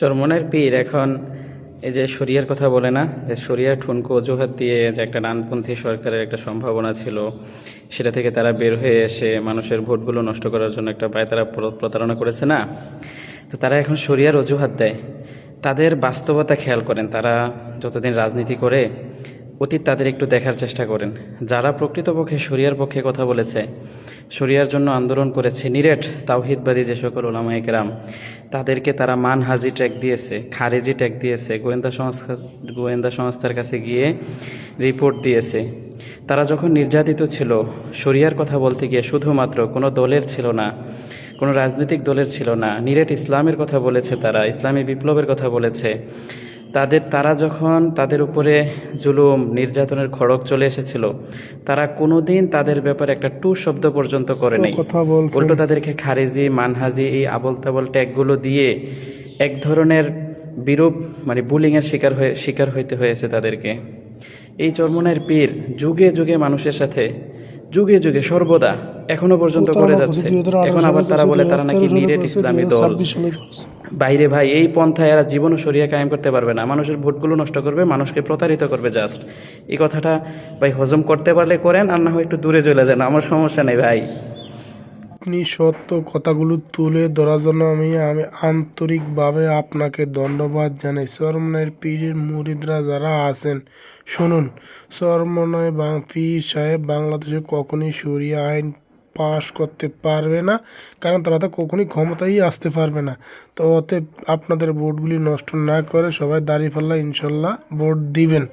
চরমনের পীর এখন এই যে শরিয়ার কথা বলে না, যে শরিয়ার ঠুনকো অজুহাত দিয়ে যে একটা ডানপন্থী সরকারের একটা সম্ভাবনা ছিল, সেটা থেকে তারা বের হয়ে এসে মানুষের ভোটগুলো নষ্ট করার জন্য একটা পায় তারা প্র- প্রতারণা করেছে না? তো তারা এখন শরিয়ার অজুহাত দেয়। তাদের বাস্তবতা খেয়াল করেন, তারা যতদিন রাজনীতি করে অতীত তাদের একটু দেখার চেষ্টা করেন। যারা প্রকৃতপক্ষে শরিয়ার পক্ষে কথা বলেছে, শরিয়ার জন্য আন্দোলন করেছে নিরেট তাওহিদবাদী যে সকল ওলামা একরাম তাদেরকে তারা মানহাজি ট্যাগ দিয়েছে, খারেজি ট্যাগ দিয়েছে, গোয়েন্দা সংস্থা, গোয়েন্দা সংস্থার কাছে গিয়ে রিপোর্ট দিয়েছে। তারা যখন নির্যাতিত ছিল, শরিয়ার কথা বলতে গিয়ে শুধুমাত্র কোনো দলের ছিল না, কোনো রাজনৈতিক দলের ছিল না, নিরেট ইসলামের কথা বলেছে তারা, ইসলামী বিপ্লবের কথা বলেছে। তাদের তারা যখন তাদের উপরে জুলুম নির্যাতনের খড়ক চলে এসেছিল তারা কোনোদিন তাদের ব্যাপারে একটা টু শব্দ পর্যন্ত করে নাই উল্টো তাদেরকে খারেজি মানহাজি এই আবল তাবল ট্যাগগুলো দিয়ে এক ধরনের বিরূপ মানে বুলিংয়ের শিকার হয়ে শিকার হইতে হয়েছে তাদেরকে। এই চর্মনের পীর যুগে যুগে মানুষের সাথে যুগে যুগে সর্বদা এখনও পর্যন্ত করে যাচ্ছে। এখন আবার তারা বলে তারা নাকি নিরেট ইসলামী দল। বাইরে ভাই এই পন্থায় এরা জীবন সরিয়া কায়েম করতে পারবে না। মানুষের ভোটগুলো নষ্ট করবে মানুষকে প্রতারিত করবে জাস্ট এই কথাটা ভাই হজম করতে পারলে করেন আর না হয় একটু দূরে চলে যান আমার সমস্যা নেই ভাই। আপনি সত্য কথাগুলো তুলে ধরার জন্য আমি আমি আন্তরিকভাবে আপনাকে ধন্যবাদ জানাই। চরমনের পীরের মুরিদরা যারা আছেন, শুনুন। চরমনায় বাং- পীর সাহেব বাংলাদেশে কখনই সরিয়া আইন পাশ করতে পারবে না, কারণ তারা তো কখনই ক্ষমতায় আসতে পারবে না। তো অতএব আপনাদের ভোটগুলি নষ্ট না করে সবাই দাঁড়িয়ে ফেললা ইনশাল্লাহ ভোট দিবেন।